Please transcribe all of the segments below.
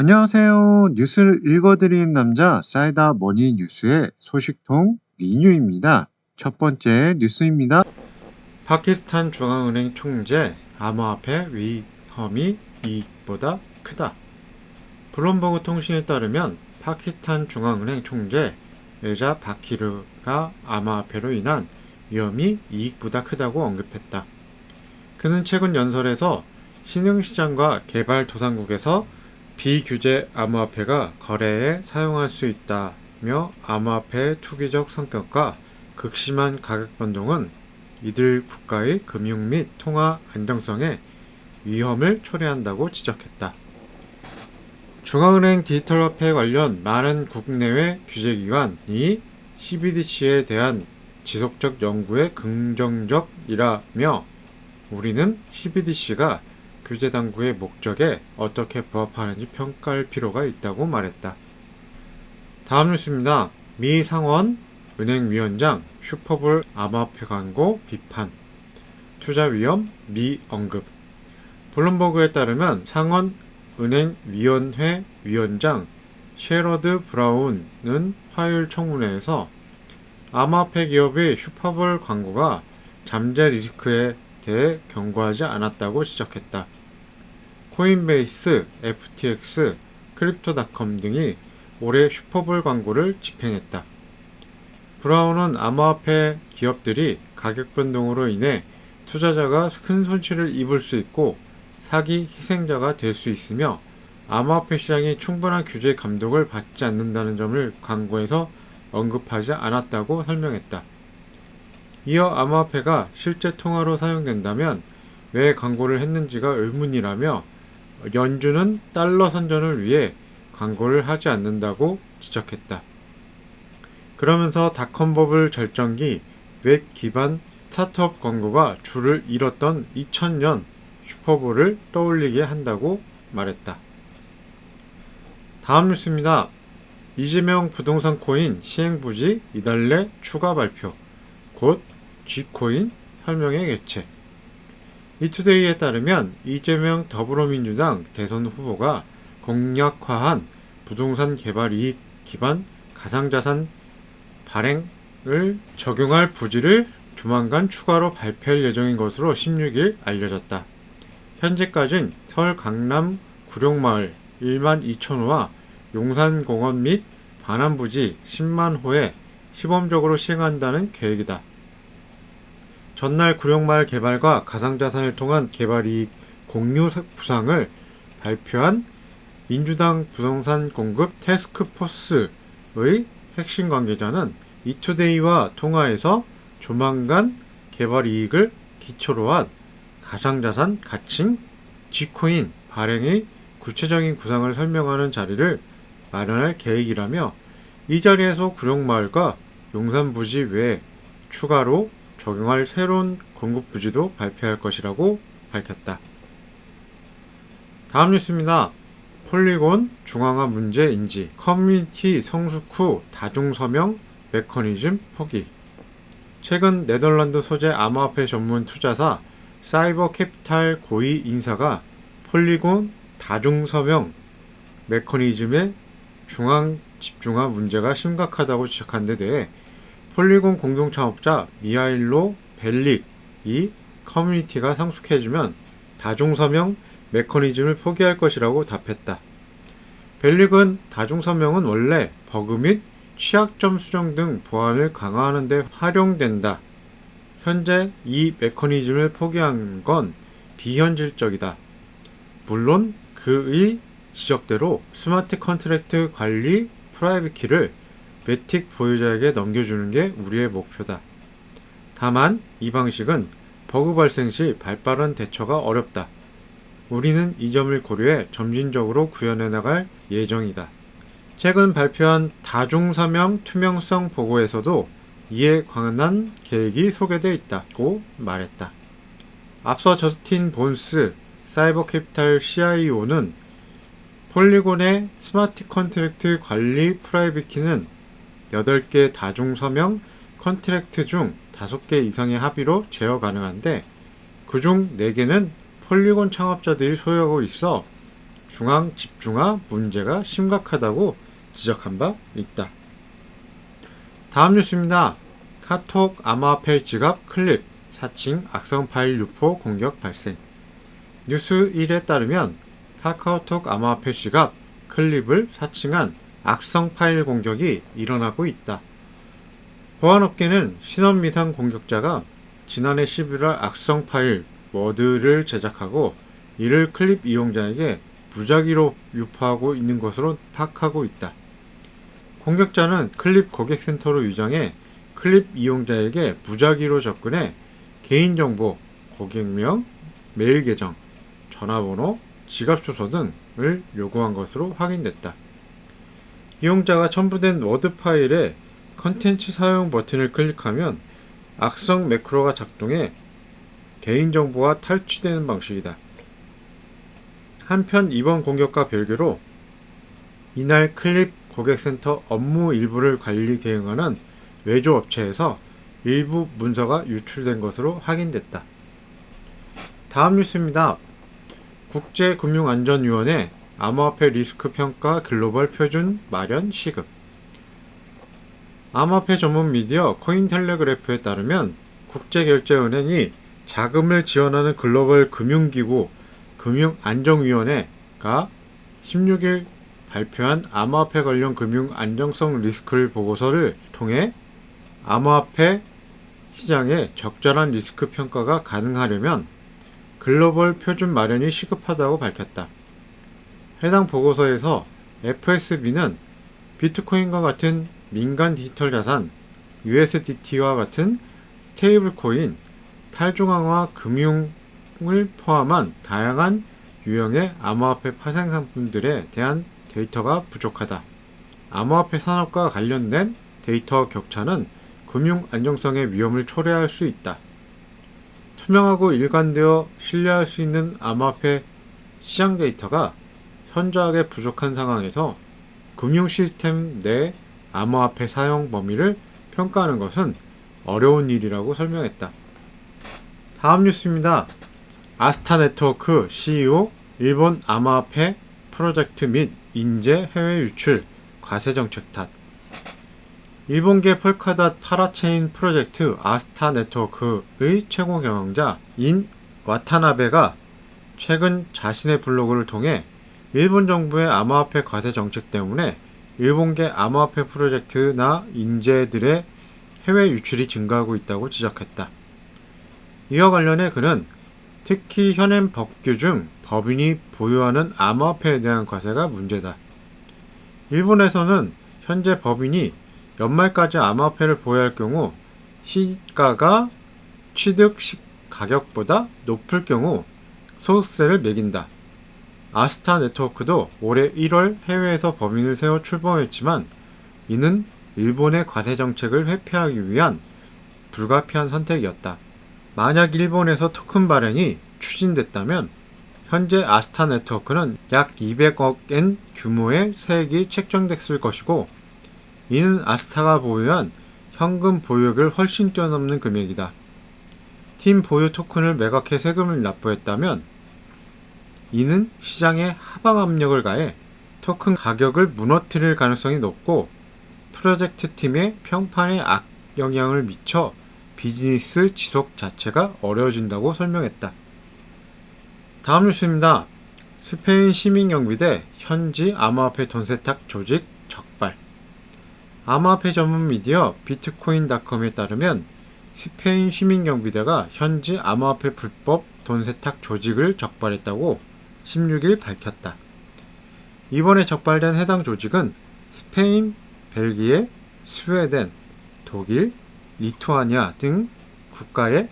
안녕하세요. 뉴스를 읽어드리는 남자 사이다 머니 뉴스의 소식통 리뉴입니다. 첫 번째 뉴스입니다. 파키스탄 중앙은행 총재 암호화폐 위험이 이익보다 크다. 블룸버그 통신에 따르면 파키스탄 중앙은행 총재 레자 바키르가 암호화폐로 인한 위험이 이익보다 크다고 언급했다. 그는 최근 연설에서 신흥시장과 개발도상국에서 비규제 암호화폐가 거래에 사용할 수 있다며 암호화폐의 투기적 성격과 극심한 가격 변동은 이들 국가의 금융 및 통화 안정성에 위험을 초래한다고 지적했다. 중앙은행 디지털 화폐 관련 많은 국내외 규제기관이 CBDC에 대한 지속적 연구에 긍정적이라며 우리는 CBDC가 규제 당국의 목적에 어떻게 부합하는지 평가할 필요가 있다고 말했다. 다음 뉴스입니다. 미 상원 은행위원장 슈퍼볼 암호화폐 광고 비판 투자 위험 미 언급 블룸버그에 따르면 상원 은행위원회 위원장 셰러드 브라운은 화요일 청문회에서 암호화폐 기업의 슈퍼볼 광고가 잠재 리스크에 대해 경고하지 않았다고 지적했다. 코인베이스, FTX, 크립토닷컴 등이 올해 슈퍼볼 광고를 집행했다. 브라운은 암호화폐 기업들이 가격 변동으로 인해 투자자가 큰 손실을 입을 수 있고 사기 희생자가 될 수 있으며 암호화폐 시장이 충분한 규제 감독을 받지 않는다는 점을 광고에서 언급하지 않았다고 설명했다. 이어 암호화폐가 실제 통화로 사용된다면 왜 광고를 했는지가 의문이라며 연준은 달러 선전을 위해 광고를 하지 않는다고 지적했다. 그러면서 닷컴버블 절정기 웹 기반 스타트업 광고가 줄을 잃었던 2000년 슈퍼볼을 떠올리게 한다고 말했다. 다음 뉴스입니다. 이재명 부동산 코인 시행부지 이달 내 추가 발표. 곧 G코인 설명회 개최. 이투데이에 따르면 이재명 더불어민주당 대선 후보가 공약화한 부동산 개발 이익 기반 가상자산 발행을 적용할 부지를 조만간 추가로 발표할 예정인 것으로 16일 알려졌다. 현재까진 서울 강남 구룡마을 1만 2천 호와 용산공원 및 반환부지 10만 호에 시범적으로 시행한다는 계획이다. 전날 구룡마을 개발과 가상자산을 통한 개발 이익 공유 부상을 발표한 민주당 부동산 공급 테스크포스의 핵심 관계자는 이투데이와 통화에서 조만간 개발 이익을 기초로 한 가상자산 가칭 G코인 발행의 구체적인 구상을 설명하는 자리를 마련할 계획이라며 이 자리에서 구룡마을과 용산부지 외에 추가로 적용할 새로운 공급 부지도 발표할 것이라고 밝혔다. 다음 뉴스입니다. 폴리곤 중앙화 문제 인지 커뮤니티 성숙 후 다중 서명 메커니즘 포기 최근 네덜란드 소재 암호화폐 전문 투자사 사이버 캐피탈 고위 인사가 폴리곤 다중 서명 메커니즘의 중앙 집중화 문제가 심각하다고 지적한 데 대해 폴리곤 공동 창업자 미하일로 벨릭이 커뮤니티가 성숙해지면 다중서명 메커니즘을 포기할 것이라고 답했다. 벨릭은 다중서명은 원래 버그 및 취약점 수정 등 보안을 강화하는 데 활용된다. 현재 이 메커니즘을 포기한 건 비현실적이다. 물론 그의 지적대로 스마트 컨트랙트 관리 프라이빗 키를 매틱 보유자에게 넘겨주는 게 우리의 목표다. 다만 이 방식은 버그 발생 시 발빠른 대처가 어렵다. 우리는 이 점을 고려해 점진적으로 구현해 나갈 예정이다. 최근 발표한 다중서명 투명성 보고에서도 이에 관한 계획이 소개되어 있다고 말했다. 앞서 저스틴 본스 사이버 캐피탈 CIO는 폴리곤의 스마트 컨트랙트 관리 프라이빗 키는 8개 다중 서명 컨트랙트 중 5개 이상의 합의로 제어 가능한데 그중 4개는 폴리곤 창업자들이 소유하고 있어 중앙 집중화 문제가 심각하다고 지적한 바 있다. 다음 뉴스입니다. 카톡 암호화폐 지갑 클립 사칭 악성 파일 유포 공격 발생. 뉴스 1에 따르면 카카오톡 암호화폐 지갑 클립을 사칭한 악성 파일 공격이 일어나고 있다. 보안업계는 신원미상 공격자가 지난해 11월 악성 파일 워드를 제작하고 이를 클립 이용자에게 무작위로 유포하고 있는 것으로 파악하고 있다. 공격자는 클립 고객센터로 위장해 클립 이용자에게 무작위로 접근해 개인정보, 고객명, 메일 계정, 전화번호, 지갑 주소 등을 요구한 것으로 확인됐다. 이용자가 첨부된 워드 파일에 컨텐츠 사용 버튼을 클릭하면 악성 매크로가 작동해 개인정보가 탈취되는 방식이다. 한편 이번 공격과 별개로 이날 클립 고객센터 업무 일부를 관리 대응하는 외주 업체에서 일부 문서가 유출된 것으로 확인됐다. 다음 뉴스입니다. 국제금융안전위원회 암호화폐 리스크 평가 글로벌 표준 마련 시급 암호화폐 전문 미디어 코인텔레그래프에 따르면 국제결제은행이 자금을 지원하는 글로벌 금융기구 금융안정위원회가 16일 발표한 암호화폐 관련 금융 안정성 리스크를 보고서를 통해 암호화폐 시장의 적절한 리스크 평가가 가능하려면 글로벌 표준 마련이 시급하다고 밝혔다. 해당 보고서에서 FSB는 비트코인과 같은 민간 디지털 자산, USDT와 같은 스테이블 코인, 탈중앙화 금융을 포함한 다양한 유형의 암호화폐 파생 상품들에 대한 데이터가 부족하다. 암호화폐 산업과 관련된 데이터 격차는 금융 안정성의 위험을 초래할 수 있다. 투명하고 일관되어 신뢰할 수 있는 암호화폐 시장 데이터가 현저하게 부족한 상황에서 금융 시스템 내 암호화폐 사용 범위를 평가하는 것은 어려운 일이라고 설명했다. 다음 뉴스입니다. 아스타 네트워크 CEO 일본 암호화폐 프로젝트 및 인재 해외 유출 과세 정책 탓 일본계 폴카닷 타라체인 프로젝트 아스타 네트워크의 최고 경영자 인 와타나베가 최근 자신의 블로그를 통해 일본 정부의 암호화폐 과세 정책 때문에 일본계 암호화폐 프로젝트나 인재들의 해외 유출이 증가하고 있다고 지적했다. 이와 관련해 그는 특히 현행 법규 중 법인이 보유하는 암호화폐에 대한 과세가 문제다. 일본에서는 현재 법인이 연말까지 암호화폐를 보유할 경우 시가가 취득 시 가격보다 높을 경우 소득세를 매긴다. 아스타 네트워크도 올해 1월 해외에서 법인을 세워 출범했지만 이는 일본의 과세 정책을 회피하기 위한 불가피한 선택이었다. 만약 일본에서 토큰 발행이 추진됐다면 현재 아스타 네트워크는 약 200억 엔 규모의 세액이 책정됐을 것이고 이는 아스타가 보유한 현금 보유액을 훨씬 뛰어넘는 금액이다. 팀 보유 토큰을 매각해 세금을 납부했다면 이는 시장에 하방 압력을 가해 토큰 가격을 무너뜨릴 가능성이 높고 프로젝트 팀의 평판에 악영향을 미쳐 비즈니스 지속 자체가 어려워진다고 설명했다. 다음 뉴스입니다. 스페인 시민경비대 현지 암호화폐 돈 세탁 조직 적발 암호화폐 전문 미디어 비트코인닷컴에 따르면 스페인 시민경비대가 현지 암호화폐 불법 돈 세탁 조직을 적발했다고 16일 밝혔다. 이번에 적발된 해당 조직은 스페인, 벨기에, 스웨덴, 독일, 리투아니아 등 국가의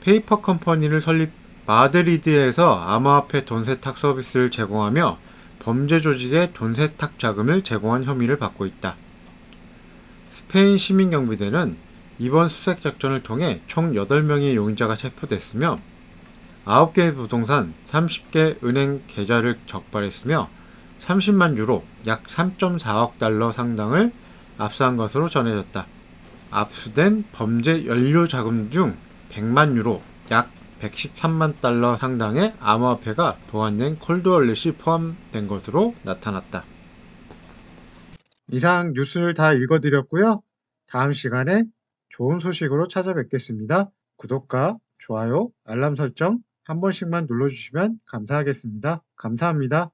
페이퍼 컴퍼니를 설립 마드리드에서 암호화폐 돈 세탁 서비스를 제공하며 범죄 조직의 돈 세탁 자금을 제공한 혐의를 받고 있다. 스페인 시민경비대는 이번 수색 작전을 통해 총 8명의 용의자가 체포됐으며 9개의 부동산, 30개 은행 계좌를 적발했으며 30만 유로, 약 3.4억 달러 상당을 압수한 것으로 전해졌다. 압수된 범죄 연료 자금 중 100만 유로, 약 113만 달러 상당의 암호화폐가 보관된 콜드월렛이 포함된 것으로 나타났다. 이상 뉴스를 다 읽어드렸고요. 다음 시간에 좋은 소식으로 찾아뵙겠습니다. 구독과 좋아요, 알람 설정 한 번씩만 눌러주시면 감사하겠습니다. 감사합니다.